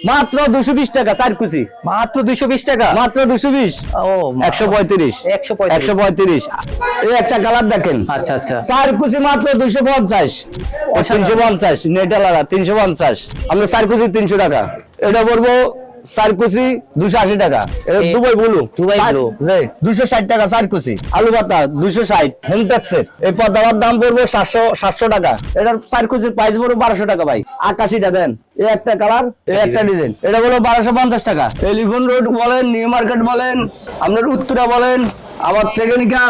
মাত্র দুশো বিশ টাকা চার কুচি। মাত্র দুইশো বিশ টাকা? মাত্র দুশো বিশ? ও একশো পঁয়ত্রিশ। একশো পঁয়ত্রিশ। এই একটা কালার দেখেন। আচ্ছা আচ্ছা। চার কুচি মাত্র দুশো পঞ্চাশ। তিনশো পঞ্চাশ নেটালারা তিনশো পঞ্চাশ। আমরা চার কুচি তিনশো টাকা। এটা বলব চার কুচি দুশো আশি টাকা। Dubai blue. Dubai blue. দুশো ষাট টাকা চার কুচি আলু পাতা দুশো ষাট। এই দাম পড়ব সাতশো সাতশো টাকা। এটার চার কুচির প্রাইস পড়ব বারোশো টাকা ভাই। আকাশিটা দেন। এই একটা কালার এই একটা ডিজাইন এটা হলো বারোশো পঞ্চাশ টাকা। টেলিফোন রোড বলেন নিউ মার্কেট বলেন আপনার উত্তরা বলেন আমার থেকে নিকা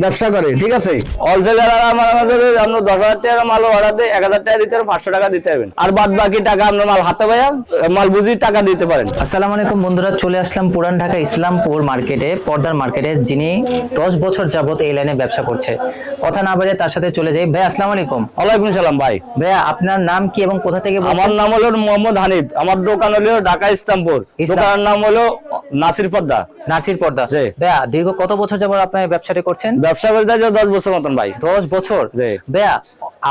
ব্যবসা করে ঠিক আছে? হোলসেলার আমার আমাদের আমরা দশ হাজার টাকা মাল অর্ডার দেয় এক হাজার টাকা দিতে হবে পাঁচশো টাকা দিতে হবে আর বাদ বাকি টাকা আপনার মাল হাতে পাইয়া মাল বুঝি টাকা দিতে পারেন। আসসালামু আলাইকুম বন্ধুরা চলে আসলাম পুরান ঢাকা ইসলামপুর মার্কেটে পর্দার মার্কেটে যিনি দশ বছর যাবত এই লাইনে ব্যবসা করছে। কথা না বলে তার সাথে চলে যাই। ভাই আসসালামু আলাইকুম। ওয়ালাইকুম সালাম ভাই। ভাইয়া আপনার নাম কি এবং কোথা থেকে? আমার নাম হলো মোহাম্মদ হানিফ। আমার দোকান হলো ঢাকা ইসলামপুর। ইসলাম- দোকানের নাম হলো নাসির পর্দা। নাসির পর্দা। ভাইয়া দীর্ঘ কত বছর যাবত আপনার এই ব্যবসাটি করছেন? ব্যবসা করতে যাচ্ছে দশ বছর মতন ভাই। দশ বছর? ভাইয়া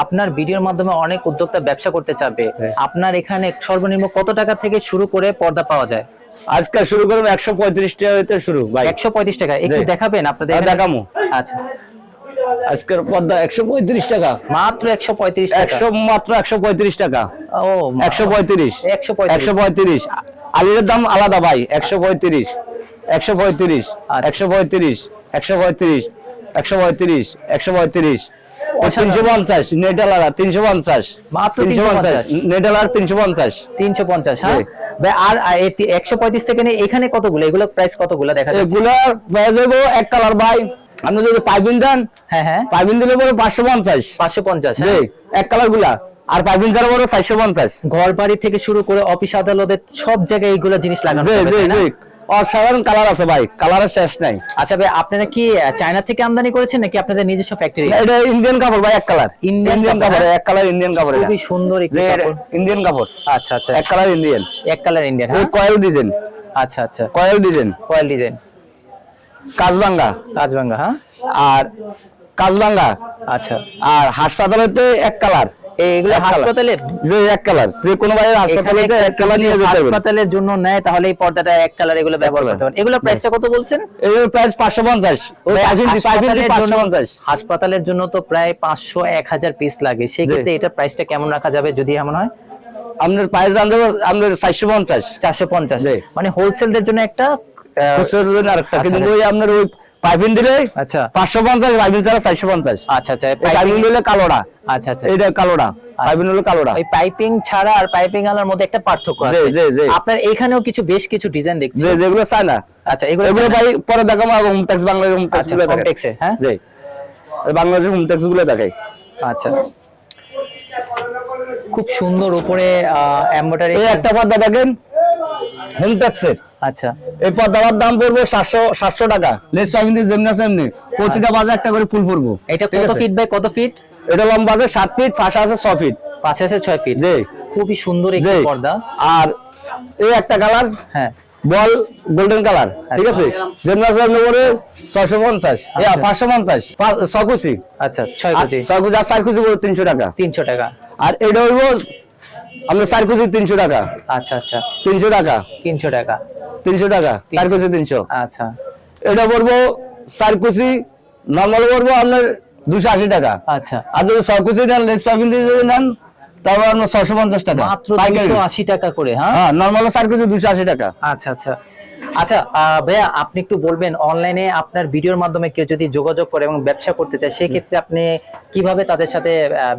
আপনার ভিডিওর মাধ্যমে অনেক উদ্যোক্তা ব্যবসা করতে চাবে। আপনার এখানে সর্বনিম্ন কত টাকা থেকে শুরু করে পর্দা পাওয়া যায়? আজকে শুরু করব একশো পঁয়ত্রিশ টাকা হইতে শুরু ভাই। একশো পঁয়ত্রিশ টাকা। একটু দেখাবেন আপনাদের দেখামু। আচ্ছা। আজকের পদ্মা একশো পঁয়ত্রিশ টাকা। মাত্র একশো পঁয়ত্রিশ একশো মাত্র একশো পঁয়ত্রিশ টাকা। ও একশো পঁয়ত্রিশ। একশো পঁয়ত্রিশ। একশো পঁয়ত্রিশ। আলির দাম আলাদা ভাই একশো পঁয়ত্রিশ। একশো পঁয়ত্রিশ আচ্ছা। একশো পঁয়ত্রিশ একশো পঁয়ত্রিশ একশো পঁয়ত্রিশ একশো পঁয়ত্রিশ। তিনশো পঞ্চাশ তিনশো পঞ্চাশ। তিনশো পঞ্চাশ 350 তিনশো পঞ্চাশ। তিনশো পঞ্চাশ হ্যাঁ? আর একশো পঁয়ত্রিশ থেকে এখানে কতগুলো? এগুলো প্রাইস কতগুলো দেখা এগুলা এক কালার ভাই আপনি যদি দেন হ্যাঁ হ্যাঁ। দিলে পরে পাঁচশো পঞ্চাশ। পাঁচশো পঞ্চাশ জি এক কালারগুলা। আর পাইপিং ছাড়া বড় চারশো পঞ্চাশ। ঘর বাড়ি থেকে শুরু করে অফিস আদালতে সব জায়গায় এইগুলো জিনিস লাগানো অসাধারণ কালার আছে ভাই কালারের শেষ নাই। আচ্ছা ভাই আপনারা কি চায়না থেকে আমদানি করেছেন নাকি আপনাদের নিজস্ব ফ্যাক্টরি এটা ইন্ডিয়ান কাপড় ভাই এক কালার ইন্ডিয়ান কাপড়, কাপড় এক কালার ইন্ডিয়ান কাপড় খুবই সুন্দর একটি কাপড়। ইন্ডিয়ান কাপড়। আচ্ছা আচ্ছা। এক কালার ইন্ডিয়ান এক কালার ইন্ডিয়ান হ্যাঁ? কয়েল ডিজাইন আচ্ছা আচ্ছা। কয়েল ডিজাইন কয়েল ডিজাইন কাজবাঙ্গা। কাজভাঙ্গা হ্যাঁ? আর কাজবাঙ্গা। আচ্ছা। আর হাসপাতালেতে এক কালার colour। হাসপাতালের? যে এক কালার যে কোনো হাসপাতালেতে এক কালার নিয়ে যেতে হাসপাতালের জন্য নেয় তাহলে এই পর্দাটা এক কালার এগুলো ব্যবহার করতে পারেন। এগুলো প্রাইসটা কত বলছেন? এর প্রাইস পাঁচশো পঞ্চাশ। হাসপাতালের পাঁচশো হাসপাতালের জন্য তো প্রায় পাঁচশো এক হাজার পিস লাগে। সেই ক্ষেত্রে এটা প্রাইসটা কেমন রাখা যাবে যদি এমন হয়? আপনার প্রাইস দাম দেবো আপনার চারশো পঞ্চাশ। চারশো পঞ্চাশ। জি। মানে হোলসেলদের জন্য একটা আহ, জন্য আরেকটা। আচ্ছা, কিন্তু ওই আপনার ওই পাইপিং দিলে আচ্ছা। পাঁচশো পঞ্চাশ পাইপিং ছাড়া চারশো পঞ্চাশ। আচ্ছা আচ্ছা পাইপিং দিলে কালোটা আচ্ছা আচ্ছা। এইটা কালোটা পাইপিং হলো কালোটা ওই পাইপিং ছাড়া আর পাইপিং আলার মধ্যে একটা পার্থক্য আছে। জি, জি। আপনার এখানেও কিছু বেশ কিছু ডিজাইন দেখছি। যে যেগুলো চায় না। আচ্ছা এগুলো এগুলো ভাই পরে দেখাবো home tax Bangladesh home tax আচ্ছা, গুলো হ্যাঁ? জি। বাংলাদেশের হোম ট্যাক্সগুলো দেখাই। আচ্ছা। খুব সুন্দর উপরে এমব্রয়ডারি এই একটা পর্দা দেখেন। হোম ট্যাক্সের আচ্ছা। এই পর্দার দাম পড়ব সাতশো সাতশো টাকা। লেস পাইপিং যেমনি আছে এমনি। প্রতিটা বাজে একটা করে ফুল পড়ব। এটা কত ফিট বাই কত ফিট এটা লম্বা আছে সাত ফিট ফাঁসা আছে ছ ফিট পাঁচ আছে ছয় ফিট জি। খুবই সুন্দর একটি পর্দা। আর এই একটা কালার হ্যাঁ। বল গোল্ডেন কালার। ঠিক আছে? করে ছয়শো পঞ্চাশ। আচ্ছা। পাঁচশো পঞ্চাশ। ছকুচি আচ্ছা ছয় কেজি ছকুচি আর চার কুচি করে তিনশো টাকা। তিনশো টাকা। আর এটা হইব আমরা চার কুচি তিনশো টাকা। আচ্ছা আচ্ছা। তিনশো টাকা। তিনশো টাকা। তিনশো টাকা চার কুচি তিনশো। আচ্ছা। এটা পড়ব চার কুচি নর্মাল পড়ব আপনার দুশো আশি টাকা। আচ্ছা। আর যদি ছয় কুচি নেন লেস পাইপিং যদি নেন তারপর আপনার ছশো পঞ্চাশ টাকা। মাত্র আশি টাকা করে হ্যাঁ? হ্যাঁ নর্মাল চার কুচি দুশো আশি টাকা। আচ্ছা আচ্ছা। আচ্ছা ভাইয়া আপনি একটু বলবেন অনলাইনে আপনার ভিডিওর মাধ্যমে কেউ যদি যোগাযোগ করে এবং ব্যবসা করতে চায় সেই ক্ষেত্রে আপনি কীভাবে তাদের সাথে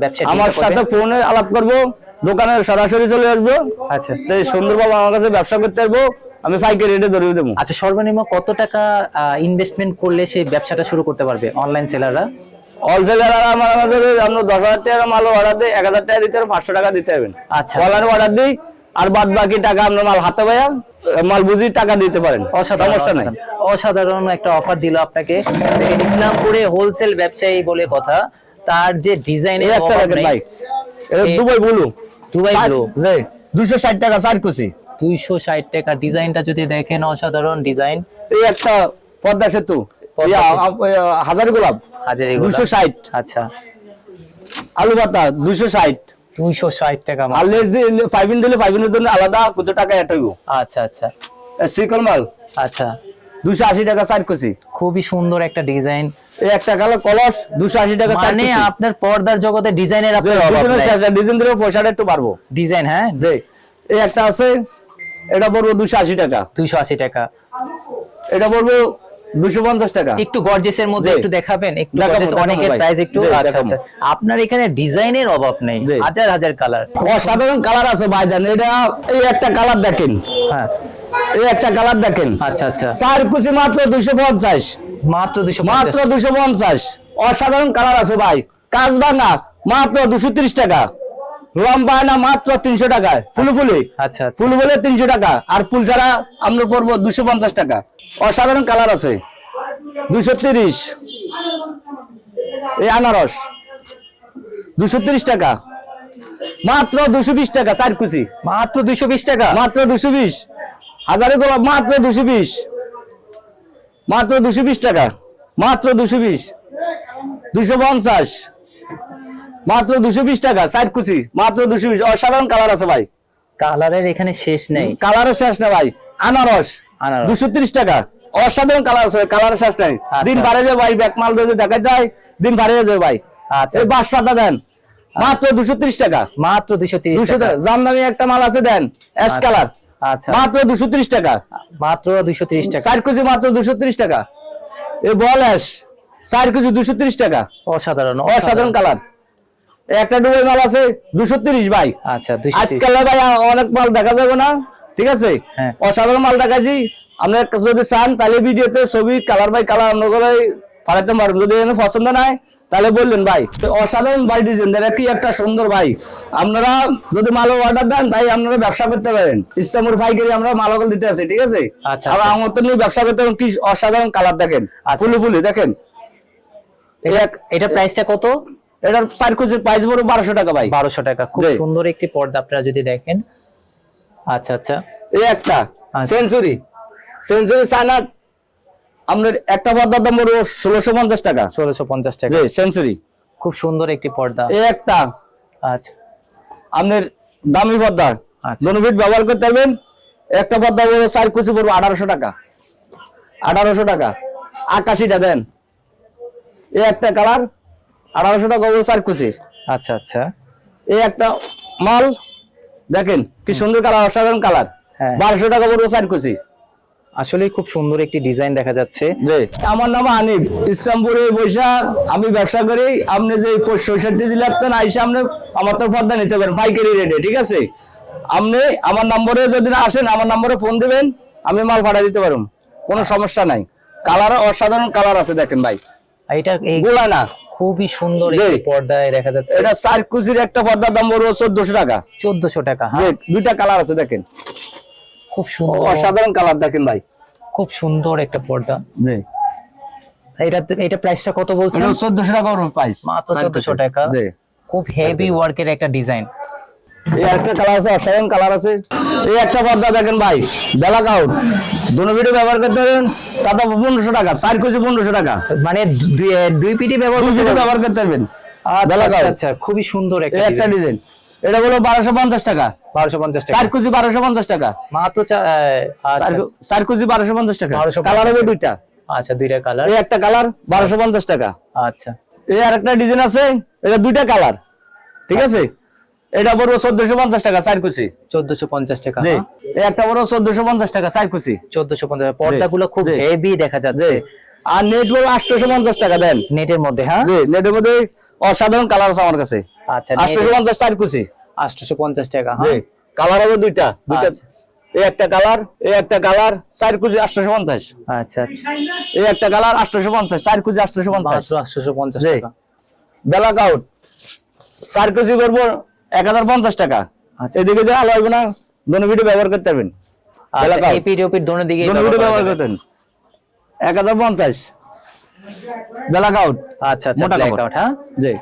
ব্যবসা আমার সাথে ফোনে আলাপ করব। দোকানে সরাসরি চলে আসব। আচ্ছা। তো সুন্দরভাবে আমার কাছে ব্যবসা করতে পারব আমি পাইকারি রেটে ধরিয়ে দেবো। আচ্ছা সর্বনিম্ন কত টাকা ইনভেস্টমেন্ট করলে সেই ব্যবসাটা শুরু করতে পারবে অনলাইন সেলাররা হোলসেলার আমার আমাদের আমরা দশ হাজার টাকা মাল অর্ডার দিই এক হাজার টাকা দিতে হবে পাঁচশো টাকা দিতে হবে। আচ্ছা। অনলাইনে অর্ডার দিই আর বাদ বাকি টাকা মাল হাতে পাইয়া মাল বুঝি টাকা দিতে পারেন। অসাধারণ সমস্যা নাই। অসাধারণ। অসাধারণ একটা অফার দিল আপনাকে। ইসলামপুরে হোলসেল ব্যবসায়ী বলে কথা তার যে ডিজাইন একটা দুবাই বলু দুবাই ব্লু জি দুশো ষাট টাকা চার কুচি। টাকা। ডিজাইনটা যদি দেখেন অসাধারণ ডিজাইন। এই একটা পদ্মা সেতু। হাজার গোলাপ। হাজার দুশো ষাট। আচ্ছা। আলু পাতা দুশো ষাট। দুইশো ষাট টাকা মাল। আর লেস দিলে দিলে আলাদা কিছু টাকা আচ্ছা আচ্ছা। সিকল মাল। আচ্ছা। দুশো আশি টাকা চার কুচি খুবই সুন্দর একটা ডিজাইন এই একটা কালো কলস দুশো আশি টাকা মানে আপনার পর্দার জগতে ডিজাইনের আপনার ডিজাইন দিলে পয়সাটা একটু পারব ডিজাইন হ্যাঁ? এই একটা আছে এটা পড়ব দুশো আশি টাকা। দুইশো আশি টাকা। এটা পড়ব দুশো পঞ্চাশ টাকা। একটু গর্জেসের মধ্যে একটু দেখাবেন একটু গর্জেস অনেকের প্রাইস একটু আচ্ছা আচ্ছা। আপনার এখানে ডিজাইনের অভাব নেই হাজার হাজার কালার অসাধারণ কালার আছে ভাইজান এটা এই একটা কালার দেখেন। হ্যাঁ। এই একটা কালার দেখেন। আচ্ছা আচ্ছা। চার কুচি মাত্র দুশো পঞ্চাশ। মাত্র দুশো মাত্র দুশো পঞ্চাশ। অসাধারণ কালার আছে ভাই। কাজ ভাঙা মাত্র দুশো ত্রিশ টাকা। লম্বা না মাত্র তিনশো টাকা ফুলু ফুলি? আচ্ছা আচ্ছা। ফুল তিনশো টাকা আর ফুল ছাড়া আমরা পড়ব দুশো পঞ্চাশ টাকা। অসাধারণ কালার আছে। দুশো তিরিশ। এই আনারস দুশো তিরিশ টাকা। মাত্র দুশো বিশ টাকা চার কুচি। মাত্র দুশো বিশ টাকা? মাত্র দুশো বিশ। হাজারে গোলাপ মাত্র দুশো বিশ। মাত্র দুশো বিশ টাকা। মাত্র দুশো বিশ। দুশো পঞ্চাশ। মাত্র দুশো বিশ টাকা চার কুচি। মাত্র দুশো বিশ অসাধারণ কালার আছে ভাই। কালারের এখানে শেষ নেই। কালারও শেষ না ভাই আনারস। আনারস। দুশো ত্রিশ টাকা অসাধারণ কালার আছে কালার শেষ নাই। আচ্ছা। দিন পারে যায় ভাই ব্যাক মাল যদি দেখা যায় দিন পারে যায় ভাই। আচ্ছা। বাস পাতা দেন মাত্র দুশো ত্রিশ টাকা। মাত্র দুশো তিরিশ দুশো টাকা। জামদানি একটা মাল আছে দেন অ্যাশ আচ্ছা। কালার আচ্ছা। মাত্র দুশো ত্রিশ টাকা। মাত্র দুইশো তিরিশ টাকা। চার কেজি মাত্র দুশো ত্রিশ টাকা। এই বল অ্যাশ চার কেজি দুশো ত্রিশ টাকা। অসাধারণ। অসাধারণ কালার একটা ডুবই মাল আছে দুশো তিরিশ ভাই। আচ্ছা আজকাল ভাই অনেক মাল দেখা যাবে না ঠিক আছে? হ্যাঁ। অসাধারণ মাল দেখাচ্ছি আপনার যদি চান তাহলে ভিডিওতে ছবি কালার বাই কালার অন্য করে পাঠাতে পারবেন। যদি পছন্দ নাই তাহলে বললেন ভাই। অসাধারণ ভাই ডিজাইন দেখা কি একটা সুন্দর ভাই। আপনারা যদি মাল অর্ডার দেন তাই আপনারা ব্যবসা করতে পারেন। ইসলামুর পাইকারি আমরা মালগুলো দিতে আছি ঠিক আছে? আচ্ছা, আবার আচ্ছা। আমার তো নিয়ে ব্যবসা করতে কি অসাধারণ কালার দেখেন। ফুলি ফুলি দেখেন। এটা এটা প্রাইসটা কত? এটার চার প্রাইস বড় বারোশো টাকা ভাই। বারোশো টাকা খুব সুন্দর একটি পর্দা আপনারা যদি দেখেন। আচ্ছা আচ্ছা। এই একটা আচ্ছা। সেঞ্চুরি। সেঞ্চুরি সাইনাট আপনার একটা পর্দার দাম বড় ষোলোশো পঞ্চাশ টাকা। ষোলোশো পঞ্চাশ টাকা। জি সেঞ্চুরি। খুব সুন্দর একটি পর্দা। এই একটা। আচ্ছা। আপনার দামি পর্দা। আচ্ছা। দোনো ব্যবহার করতে পারবেন। একটা পর্দা বড় চার কুচি পড়ব আঠারোশো টাকা। আঠারোশো টাকা। আকাশিটা দেন। এই একটা কালার। আঠারোশো টাকা বড় চার কুচি। আচ্ছা আচ্ছা। এই একটা মাল দেখেন কি সুন্দর কালার অসাধারণ কালার। হ্যাঁ। বারোশো টাকা বড় চার কুচি। আসলে খুব সুন্দর একটি ডিজাইন দেখা যাচ্ছে। আমার নাম আনিফ ইসলামপুরে বৈশা আমি ব্যবসা করি আপনি যে চৌষট্টি জেলার তো আইসা আপনি আমার তো পর্দা নিতে পারেন পাইকারি রেটে ঠিক আছে? আপনি আমার নম্বরে যদি না আসেন আমার নম্বরে ফোন দিবেন আমি মাল ভাড়া দিতে পারব কোনো সমস্যা নাই। কালার অসাধারণ কালার আছে দেখেন ভাই। এটা গোলা না খুবই সুন্দর পর্দায় দেখা যাচ্ছে। এটা চার কুচির একটা পর্দার দাম বলব চোদ্দশো টাকা। 1400 টাকা হ্যাঁ। দুইটা কালার আছে দেখেন। খুব সুন্দর। অসাধারণ কালার দেখেন ভাই। খুব সুন্দর একটা পর্দা। জি। এটা এটা প্রাইসটা কত বলছেন? এটা চোদ্দশো টাকা প্রাইস মাত্র 1400 টাকা। জি। খুব হেভি ওয়ার্কের একটা ডিজাইন এই একটা কালার আছে অসাধারণ কালার আছে। এই একটা পর্দা দেখেন ভাই ব্ল্যাক আউট দুটো ভিডিও ব্যবহার করতে পারেন তাতে পনেরোশো টাকা চার কেজি পনেরোশো টাকা। মানে দুই পিটি ব্যবহার ব্যবহার করতে পারবেন। আচ্ছা, ব্ল্যাক আচ্ছা, আউট আচ্ছা খুবই সুন্দর একটা ডিজাইন এটা হলো বারোশো পঞ্চাশ টাকা। বারোশো পঞ্চাশ চার কেজি বারোশো পঞ্চাশ টাকা। মাত্র আচ্ছা, চার- কেজি বারোশো পঞ্চাশ টাকা। 1250 কালার হবে দুইটা। আচ্ছা দুইটা কালার এই একটা কালার বারোশো পঞ্চাশ টাকা। আচ্ছা। এই আর একটা ডিজাইন আছে এটা দুইটা কালার ঠিক আছে? এটা বড় চোদ্দশো পঞ্চাশ টাকা চার কুচি। চোদ্দশো পঞ্চাশ টাকা জি এই একটা বড় চোদ্দশো পঞ্চাশ টাকা চার কুচি। চোদ্দশো পঞ্চাশ পর্দাগুলো খুব হেভি দেখা যাচ্ছে। আর নেট বড় আটশোশো পঞ্চাশ টাকা দেন। নেটের মধ্যে হ্যাঁ? জি নেটের মধ্যে অসাধারণ কালার আছে আমার কাছে। আচ্ছা আটশোশো পঞ্চাশ চার কুচি। আটশোশো পঞ্চাশ টাকা হ্যাঁ? কালার হবে দুইটা দুইটা আচ্ছা। এই একটা কালার এই একটা কালার চার কুচি আটশোশো পঞ্চাশ। আচ্ছা আচ্ছা। এই একটা কালার আটশোশো পঞ্চাশ চার কুচি আটশোশো পঞ্চাশ। আটশোশো পঞ্চাশ ব্ল্যাক আউট চার কেজি করব এক হাজার পঞ্চাশ টাকা। আচ্ছা। এদিকে যে আলো হবে না দোনো ভিডিও ব্যবহার করতে পারবেন। ব্ল্যাক আচ্ছা দোনো দিকে দোনো ভিডিও ব্যবহার করতেন। এক হাজার পঞ্চাশ। Black out. আচ্ছা আচ্ছা ব্ল্যাক আউট হ্যাঁ? জি।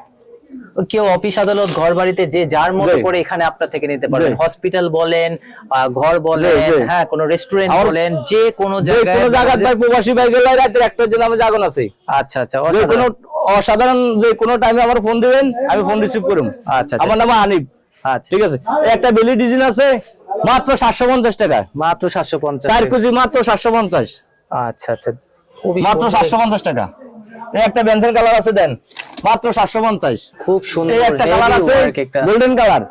কেউ অফিস আদালত ঘর বাড়িতে যে যার মতো। করে এখানে আপনার থেকে নিতে পারবেন। হসপিটাল বলেন ঘর বলেন হ্যাঁ কোনো রেস্টুরেন্ট বলেন যে কোনো জায়গায় কোনো জায়গায় ভাই প্রবাসী ভাই গেলে রাতের একটার জন্য আমি জাগন আছি। আচ্ছা আচ্ছা যে। কোনো অসাধারণ যে কোনো টাইমে আমার ফোন দিবেন আমি ফোন রিসিভ করুম। আচ্ছা, আচ্ছা। আমার নাম হানিফ। আচ্ছা। ঠিক আছে? একটা বেলি ডিজাইন আছে মাত্র সাতশো পঞ্চাশ টাকা। মাত্র সাতশো পঞ্চাশ চার কেজি মাত্র সাতশো পঞ্চাশ। আচ্ছা আচ্ছা। মাত্র সুন্দর। সাতশো পঞ্চাশ টাকা। একটা বেঞ্চের কালার আছে দেন। মাত্র সাতশো পঞ্চাশ। খুব সুন্দর একটা কালার আছে গোল্ডেন কালার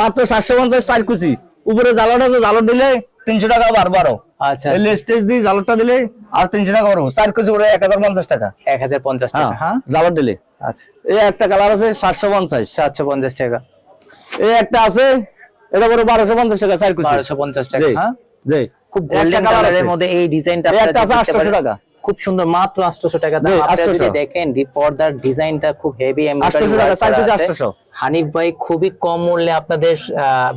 মাত্র সাতশো পঞ্চাশ চার কুচি। উপরে জালট আছে জালট দিলে তিনশো টাকা বার বারো। আচ্ছা এই লেস্টেজ দিয়ে জালটটা দিলে আর তিনশো টাকা বারো। চার কুচি উপরে এক হাজার পঞ্চাশ টাকা। এক হাজার পঞ্চাশ টাকা হ্যাঁ হ্যাঁ? দিলে। আচ্ছা। এই একটা কালার আছে সাতশো পঞ্চাশ। সাতশো পঞ্চাশ টাকা। এই একটা আছে এটা বড় বারোশো পঞ্চাশ টাকা চার কুচি। বারোশো পঞ্চাশ টাকা হ্যাঁ? খুব গোল্ডেন কালারের মধ্যে এই ডিজাইনটা একটা আছে 800 টাকা। খুব সুন্দর মাত্র 800 টাকা দাম। জি, আপনারা যদি দেখেন পর্দার ডিজাইনটা খুব হেভি 800 টাকা, 800 হানিফ ভাই খুবই কম মূল্যে আপনাদের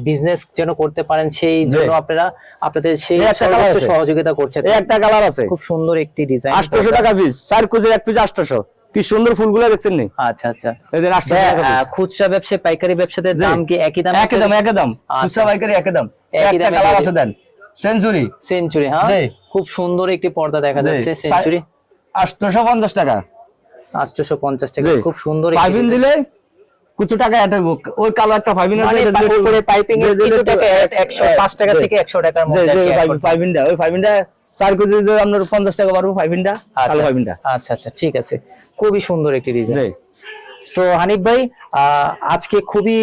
বিজনেস যেন করতে পারেন সেই জন্য আপনারা আপনাদের সেই সর্বোচ্চ সহযোগিতা করছেন একটা কালার আছে। খুব সুন্দর একটি ডিজাইন আটশোশো টাকা পিস চার কুচির এক পিস আটশোশো। কি সুন্দর ফুলগুলো দেখছেন নি আচ্ছা। আচ্ছা এদের আটশোশো ভাইয়া, টাকা খুচরা ব্যবসায় পাইকারি ব্যবসাতে। দাম কি একই দাম একই দাম একই দাম। আচ্ছা। খুচরা পাইকারি একই দাম। একই একটা কালার আছে দেন। সেঞ্চুরি? সেঞ্চুরি হ্যাঁ? খুব সুন্দর একটি পর্দা দেখা যাচ্ছে সেঞ্চুরি। আটশোশো পঞ্চাশ টাকা। আটশোশো পঞ্চাশ টাকা খুব সুন্দর পাইপিং দিলে কিছু টাকা অ্যাড হইব। ওই কালারটা পাইপিং আছে মানে উপরে পাইপিং এর দিলে কিছু টাকা 105 টাকা থেকে 100 টাকার মধ্যে পাইপিংটা ওই পাইপিংটা চার কেজি দিলে আপনার পঞ্চাশ টাকা পারব পাইপিংটা আচ্ছা, পাইপিংটা। আচ্ছা আচ্ছা ঠিক আছে। খুবই সুন্দর একটি ডিজাইন। তো হানিফ ভাই আজকে খুবই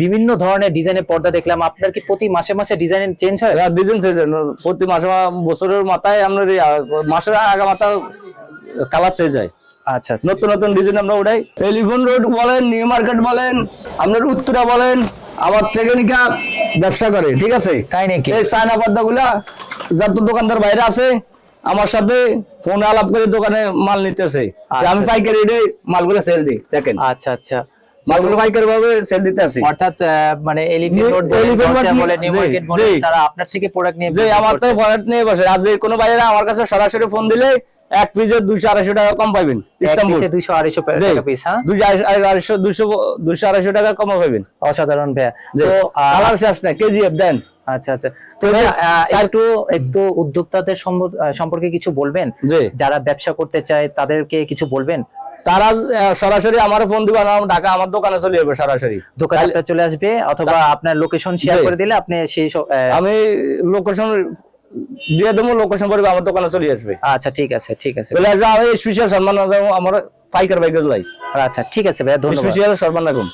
বিভিন্ন ধরনের ডিজাইনের পর্দা দেখলাম। আপনার কি প্রতি মাসে মাসে ডিজাইন চেঞ্জ হয়? ডিজাইন সিজন প্রতি মাসে বছরের মাথায় আপনার মাসের আগা মাথা কালার চেঞ্জ হয়। আচ্ছা আচ্ছা। নতুন নতুন ডিজাইন আমরা উঠাই। টেলিফোন রোড বলেন নিউ মার্কেট বলেন আপনার উত্তরা বলেন আমার থেকে নিকা ব্যবসা করে ঠিক আছে? তাই নাকি? এই চায়না পর্দা গুলা যত দোকানদার বাইরে আছে আমার সাথে ফোনে আলাপ করে দোকানে মাল নিতেছে। আচ্ছা। আমি পাইকারি রেটে মালগুলো সেল দিই দেখেন। আচ্ছা আচ্ছা। মালগুলো পাইকারি ভাবে সেল দিতে আছি অর্থাৎ মানে এলিফেন্ট রোড বলেন নিউ মার্কেট বলেন জি। তারা আপনার থেকে প্রোডাক্ট নিয়ে যে আমার। ফরেট নিয়ে বসে। আর যে কোনো বাইরে আমার কাছে সরাসরি ফোন দিলে এক পিসে দুইশো আড়াইশো টাকা কম পাবেন। ইস্তাম্বুল। পিসে 200 250 জি। টাকা পিস হ্যাঁ? আড়াইশো- আড়াইশো দুইশো দুইশো আড়াইশো টাকা কম পাবেন। অসাধারণ ভাইয়া। তো আহ, কালার শেষ না কেজিএফ দেন। আচ্ছা আচ্ছা। তো একটু একটু উদ্যোক্তাদের সম্পর্কে কিছু বলবেন? যারা ব্যবসা করতে চায় তাদেরকে কিছু বলবেন? তারা সরাসরি আমার ফোন দিবে আমার ঢাকা আমার দোকানে চলে যাবে সরাসরি। দোকানে চলে আসবে অথবা আপনার লোকেশন শেয়ার করে দিলে আপনি সেই সব, আমি লোকেশন দিয়ে দেবো লোকেশন পরে আমার দোকানে চলে আসবে। আচ্ছা ঠিক আছে ঠিক আছে। চলে আসবে আমি স্পেশাল সম্মান আমার পাইকার বাইকার লাই। আচ্ছা ঠিক আছে ভাইয়া ধন্যবাদ। স্পেশাল সম্মান রাখুন।